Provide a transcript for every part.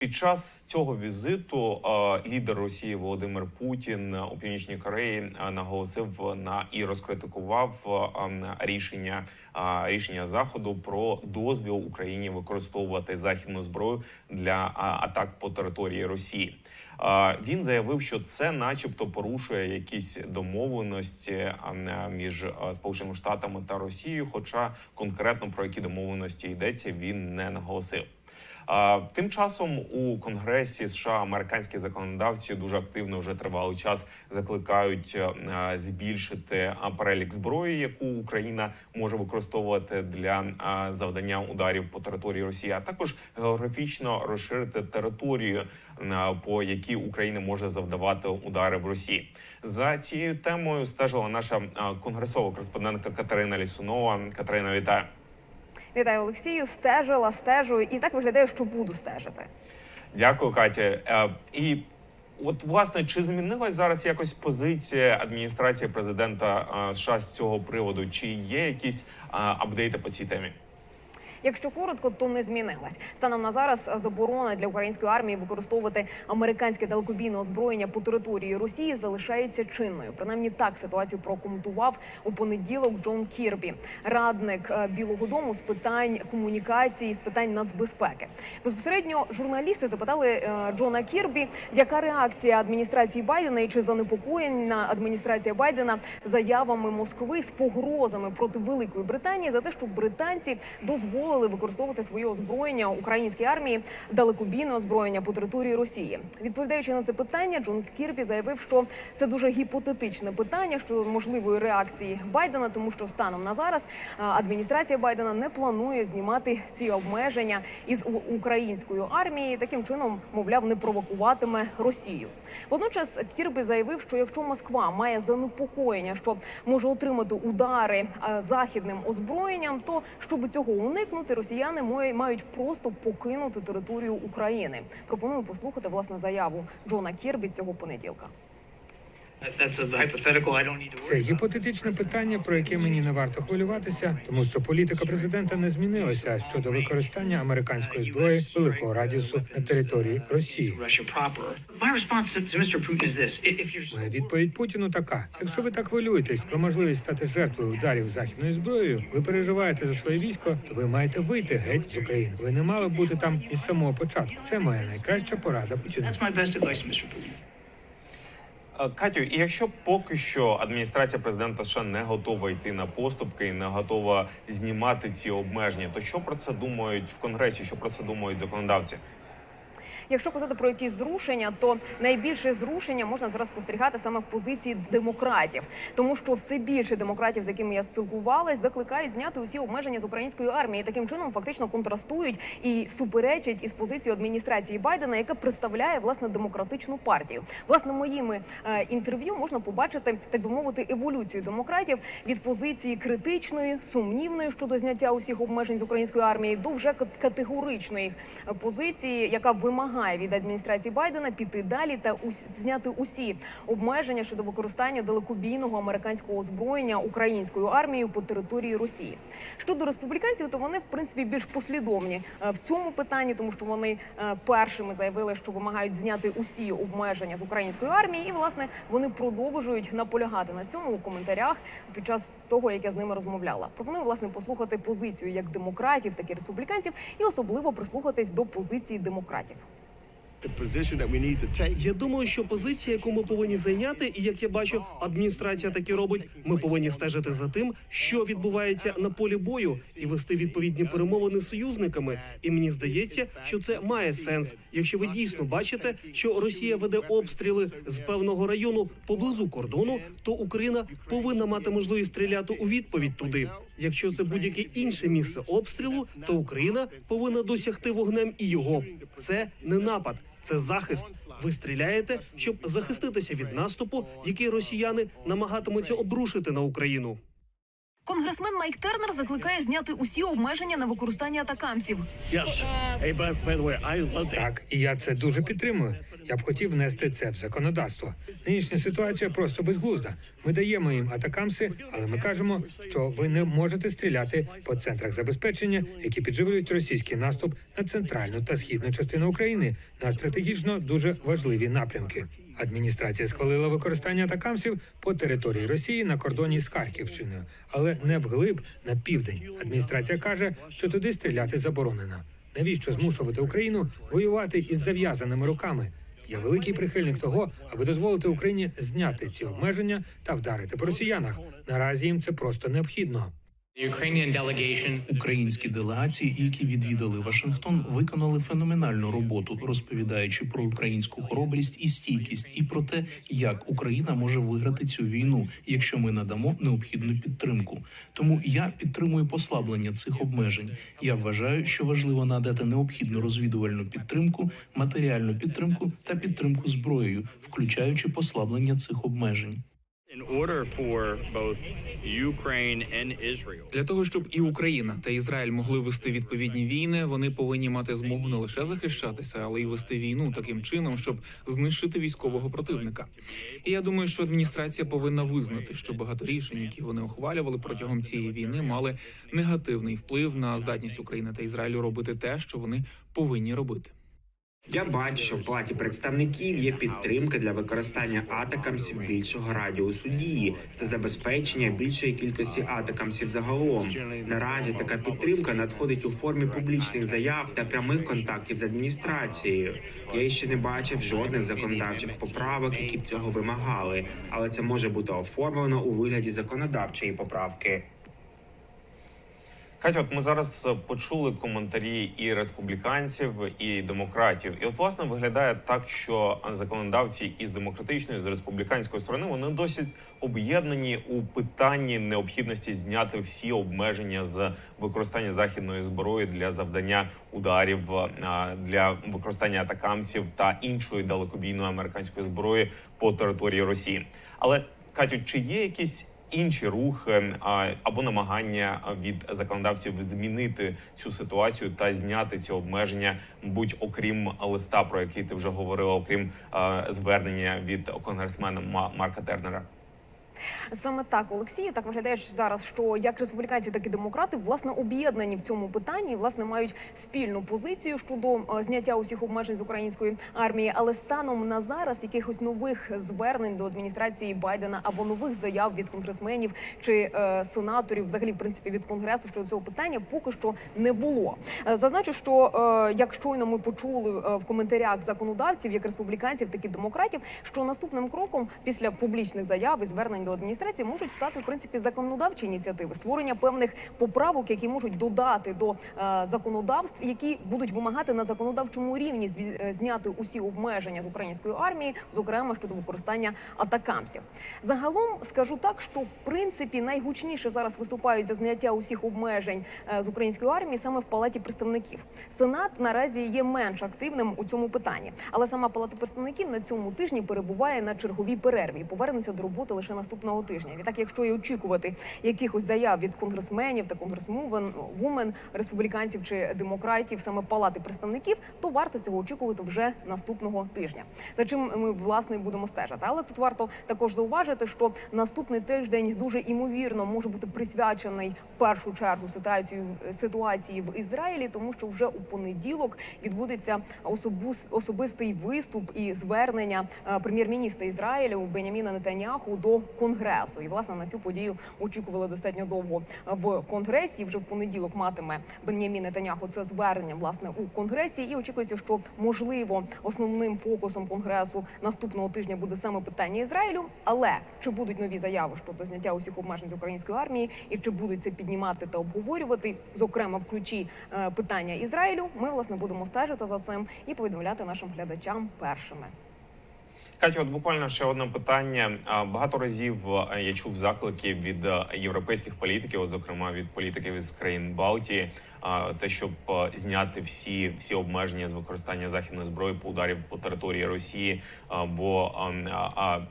Під час цього візиту лідер Росії Володимир Путін у північній Кореї наголосив на і розкритикував рішення рішення заходу про дозвіл Україні використовувати західну зброю для атак по території Росії. Він заявив, що це, начебто, порушує якісь домовленості між Сполученими Штатами та Росією. Хоча конкретно про які домовленості йдеться, він не наголосив. Тим часом у Конгресі США американські законодавці дуже активно вже тривалий час закликають е, збільшити перелік зброї, яку Україна може використовувати для е, завдання ударів по території Росії, а також географічно розширити територію, е, по якій Україна може завдавати удари в Росії. За цією темою стежила наша конгресова кореспондентка Катерина Лісунова. Катерина, вітаю. Вітаю Олексію. Стежила, стежу, і так виглядає, що буду стежити. Дякую, Катя. Е, І от власне, чи змінилась зараз якось позиція адміністрації президента е, США з цього приводу? Чи є якісь е, апдейти по цій темі? Якщо коротко, то не змінилась. Станом на зараз заборона для української армії використовувати американське далекобійне озброєння по території Росії залишається чинною. Принаймні так ситуацію прокоментував у понеділок Джон Кірбі, радник е, Білого Дому з питань комунікації, з питань нацбезпеки. Безпосередньо журналісти запитали е, Джона Кірбі, яка реакція адміністрації Байдена і чи занепокоєна адміністрація Байдена заявами Москви з погрозами проти Великої Британії за те, що британці дозволили використовувати своє озброєння українській армії далекобійне озброєння по території Росії. Відповідаючи на це питання, Джон Кірбі заявив, що це дуже гіпотетичне питання щодо можливої реакції Байдена, тому що станом на зараз адміністрація Байдена не планує знімати ці обмеження із у- української армії. Таким чином, мовляв, не провокуватиме Росію. Водночас Кірбі заявив, що якщо Москва має занепокоєння, що може отримати удари західним озброєнням, то щоб цього уникнути, росіяни мої- мають просто покинути територію України. Пропоную послухати власне заяву Джона Кірбі цього понеділка. Це гіпотетичне питання, про яке мені не варто хвилюватися, тому що політика президента не змінилася щодо використання американської зброї великого радіусу на території Росії. Моя відповідь Путіну така: якщо ви так хвилюєтесь про можливість стати жертвою ударів західною зброєю, ви переживаєте за своє військо, то ви маєте вийти геть з України. Ви не мали бути там із самого початку. Це моя найкраща порада Путіну. Катю, і якщо поки що адміністрація президента США не готова йти на поступки і не готова знімати ці обмеження, то що про це думають в конгресі? Що про це думають законодавці? Якщо казати про якісь зрушення, то найбільше зрушення можна зараз спостерігати саме в позиції демократів, тому що все більше демократів, з якими я спілкувалась, закликають зняти усі обмеження з української армії. Таким чином фактично контрастують і суперечать із позицією адміністрації Байдена, яка представляє власне демократичну партію. Власне, моїми е, інтерв'ю можна побачити, так би мовити, еволюцію демократів від позиції критичної, сумнівної щодо зняття усіх обмежень з української армії до вже кат- категоричної позиції, яка вимагає від адміністрації Байдена піти далі та зняти усі обмеження щодо використання далекобійного американського озброєння українською армією по території Росії. Щодо республіканців, то вони в принципі більш послідовні е, в цьому питанні, тому що вони е, першими заявили, що вимагають зняти усі обмеження з української армії, і власне вони продовжують наполягати на цьому у коментарях під час того, як я з ними розмовляла. Пропоную власне послухати позицію як демократів, так і республіканців, і особливо прислухатись до позиції демократів. Я думаю, що позиція, яку ми повинні зайняти, і як я бачу, адміністрація таки робить. Ми повинні стежити за тим, що відбувається на полі бою, і вести відповідні перемовини з союзниками. І мені здається, що це має сенс, якщо ви дійсно бачите, що Росія веде обстріли з певного району поблизу кордону, то Україна повинна мати можливість стріляти у відповідь туди. Якщо це будь-яке інше місце обстрілу, то Україна повинна досягти вогнем і його. Це не напад, це захист. Ви стріляєте, щоб захиститися від наступу, який росіяни намагатимуться обрушити на Україну. Конгресмен Майк Тернер закликає зняти усі обмеження на використання атакамсів. Yes. Hey, by, by way, I love that. Так, і я це дуже підтримую. Я б хотів внести це в законодавство. Нинішня ситуація просто безглузда. Ми даємо їм атакамси, але ми кажемо, що ви не можете стріляти по центрах забезпечення, які підживлюють російський наступ на центральну та східну частину України на стратегічно дуже важливі напрямки. Адміністрація схвалила використання атакамсів по території Росії на кордоні з Харківщиною, але не вглиб на південь. Адміністрація каже, що туди стріляти заборонено. Навіщо змушувати Україну воювати із зав'язаними руками? Я великий прихильник того, аби дозволити Україні зняти ці обмеження та вдарити по росіянах. Наразі їм це просто необхідно. Українські делегації, які відвідали Вашингтон, виконали феноменальну роботу, розповідаючи про українську хоробрість і стійкість, і про те, як Україна може виграти цю війну, якщо ми надамо необхідну підтримку. Тому я підтримую послаблення цих обмежень. Я вважаю, що важливо надати необхідну розвідувальну підтримку, матеріальну підтримку та підтримку зброєю, включаючи послаблення цих обмежень. Для того щоб і Україна та Ізраїль могли вести відповідні війни, вони повинні мати змогу не лише захищатися, але й вести війну таким чином, щоб знищити військового противника. І я думаю, що адміністрація повинна визнати, що багато рішень, які вони ухвалювали протягом цієї війни, мали негативний вплив на здатність України та Ізраїлю робити те, що вони повинні робити. Я бачу, що в палаті представників є підтримка для використання атакамсів більшого радіусу дії та забезпечення більшої кількості атакамсів загалом. Наразі така підтримка надходить у формі публічних заяв та прямих контактів з адміністрацією. Я ще не бачив жодних законодавчих поправок, які б цього вимагали, але це може бути оформлено у вигляді законодавчої поправки. Катя, от ми зараз е, почули коментарі і республіканців, і демократів. І от власне виглядає так, що законодавці із демократичної з республіканської сторони вони досить об'єднані у питанні необхідності зняти всі обмеження з використання західної зброї для завдання ударів е, для використання атакамсів та іншої далекобійної американської зброї по території Росії. Але Катю, чи є якісь інші рухи або намагання від законодавців змінити цю ситуацію та зняти ці обмеження, будь окрім листа, про який ти вже говорила, окрім звернення від конгресмена Ма- Марка Тернера. Саме так, Олексію, так виглядає зараз, що як республіканці, так і демократи власне об'єднані в цьому питанні, власне мають спільну позицію щодо е, зняття усіх обмежень з української армії. Але станом на зараз якихось нових звернень до адміністрації Байдена або нових заяв від конгресменів чи е, сенаторів, взагалі, в принципі, від конгресу щодо цього питання поки що не було. Е, Зазначу, що е, як щойно ми почули е, в коментарях законодавців, як республіканців, так і демократів, що наступним кроком після публічних заяв і звернень до адміністрації можуть стати в принципі законодавчі ініціативи, створення певних поправок, які можуть додати до е, законодавств, які будуть вимагати на законодавчому рівні е, зняти усі обмеження з української армії, зокрема щодо використання атакамсів. Загалом скажу так, що в принципі найгучніше зараз виступають за зняття усіх обмежень е, з української армії саме в палаті представників. Сенат наразі є менш активним у цьому питанні, але сама палата представників на цьому тижні перебуває на черговій перерві повернеться до роботи лише наступного тижня. Відтак, якщо і очікувати якихось заяв від конгресменів та конгресмувен республіканців чи демократів, саме палати представників, то варто цього очікувати вже наступного тижня. За чим ми власне будемо стежити. Але тут варто також зауважити, що наступний тиждень дуже імовірно може бути присвячений в першу чергу ситуацію ситуації в Ізраїлі, тому що вже у понеділок відбудеться особистий виступ і звернення е, прем'єр-міністра Ізраїлю Беняміна Нетаняху до конгресу. І власне на цю подію очікували достатньо довго в конгресі. Вже в понеділок матиме Бенямін Нетаняху це звернення власне у конгресі. І очікується, що можливо основним фокусом конгресу наступного тижня буде саме питання Ізраїлю. Але чи будуть нові заяви щодо зняття усіх обмежень з української армії, і чи будуть це піднімати та обговорювати, зокрема в ключі е, питання Ізраїлю, ми власне будемо стежити за цим і повідомляти нашим глядачам першими. Катя, от буквально ще одне питання. Багато разів я чув заклики від європейських політиків, от зокрема від політиків із країн Балтії, те, щоб зняти всі всі обмеження з використання західної зброї по ударів по території Росії. Бо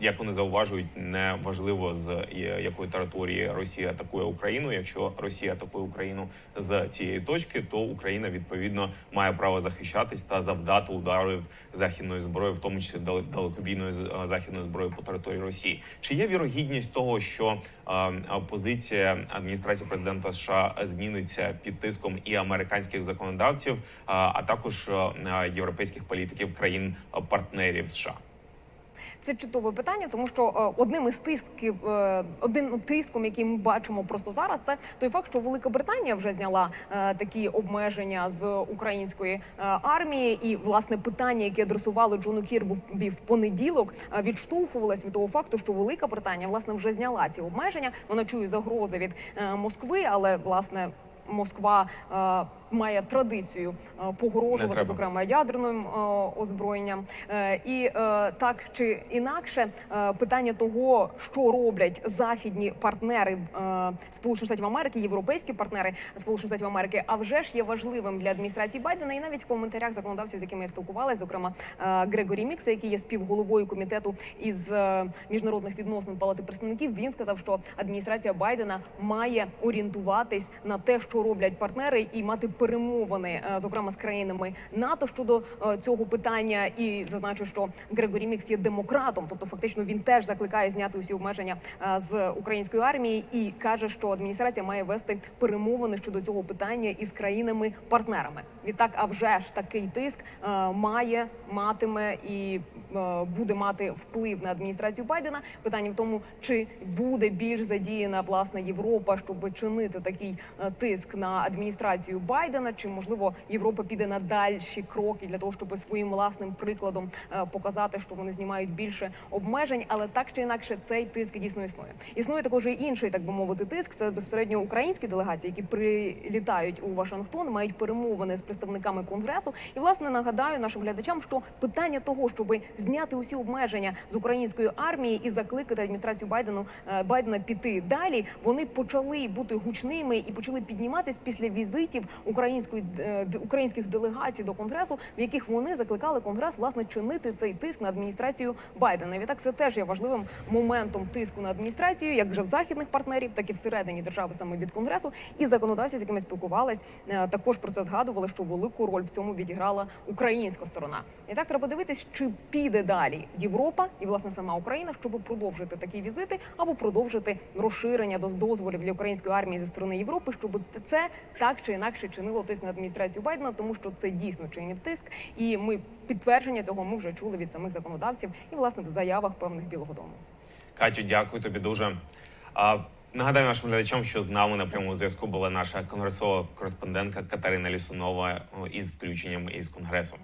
як вони зауважують, не важливо з якої території Росія атакує Україну. Якщо Росія атакує Україну з цієї точки, то Україна відповідно має право захищатись та завдати ударів західної зброї, в тому числі дал- далекобійної з- е, західної зброї по території Росії. Чи є вірогідність того, що е, е, позиція адміністрації президента США зміниться під тиском і американських законодавців, а, а також е, е, європейських політиків країн е, партнерів США? Це чудове питання, тому що е, одним із тисків, е, одним тиском, який ми бачимо просто зараз, це той факт, що Велика Британія вже зняла е, такі обмеження з української армії, і власне питання, яке адресували Джону Кірбі в понеділок, відштовхувалось від того факту, що Велика Британія власне вже зняла ці обмеження. Вона чує загрози від Москви, але власне. Москва е, має традицію е, погрожувати, зокрема ядерним е, озброєнням. І так чи інакше, питання того, що роблять західні партнери Сполучених Штатів Америки, європейські партнери Сполучених Штатів Америки, а вже ж є важливим для адміністрації Байдена. І навіть в коментарях законодавців, з якими я спілкувалася, зокрема Грегорі Мікса, який є співголовою комітету із міжнародних відносин Палати представників, він сказав, що адміністрація Байдена має орієнтуватись на те, що роблять партнери, і мати перемовини, е, зокрема з країнами НАТО щодо е, цього питання. І зазначу, що Грегорі Мікс є демократом, тобто фактично він теж закликає зняти усі обмеження е, з української армії і каже, що адміністрація має вести перемовини щодо цього питання із країнами-партнерами. Відтак, а вже ж такий тиск має матиме і буде мати вплив на адміністрацію Байдена. Питання в тому, чи буде більш задіяна власне Європа, щоб чинити такий е, тиск на адміністрацію Байдена, чи можливо Європа піде на дальші кроки для того, щоб своїм власним прикладом е, показати, що вони знімають більше обмежень, але так чи інакше цей тиск дійсно існує. Існує також і інший, так би мовити, тиск. Це безпосередньо українські делегації, які прилітають у Вашингтон, мають перемовини з представниками конгресу. І власне нагадаю нашим глядачам, що питання того, щоб зняти усі обмеження з української армії і закликати адміністрацію Байдену е, Байдена піти далі, вони почали бути гучними і почали підніматись після візитів української е, українських делегацій до конгресу, в яких вони закликали конгрес власне чинити цей тиск на адміністрацію Байдена. Відтак це теж є важливим моментом тиску на адміністрацію, як вже західних партнерів, так і всередині держави саме від конгресу. І законодавці, з якими спілкувались, е, також про це згадували, що велику роль в цьому відіграла українська сторона. І так треба дивитись, чи піде далі Європа і власне сама Україна, щоб продовжити такі візити або продовжити розширення до дозволів для української армії зі сторони Європи, щоб це так чи інакше чинило тиск на адміністрацію Байдена, тому що це дійсно чинить тиск, і ми підтвердження цього ми вже чули від самих законодавців і власне в заявах певних Білого Дому. Катю, дякую тобі дуже. А, нагадаю нашим глядачам, що з нами на прямому зв'язку була наша конгресова кореспондентка Катерина Лісунова із включенням із конгресу.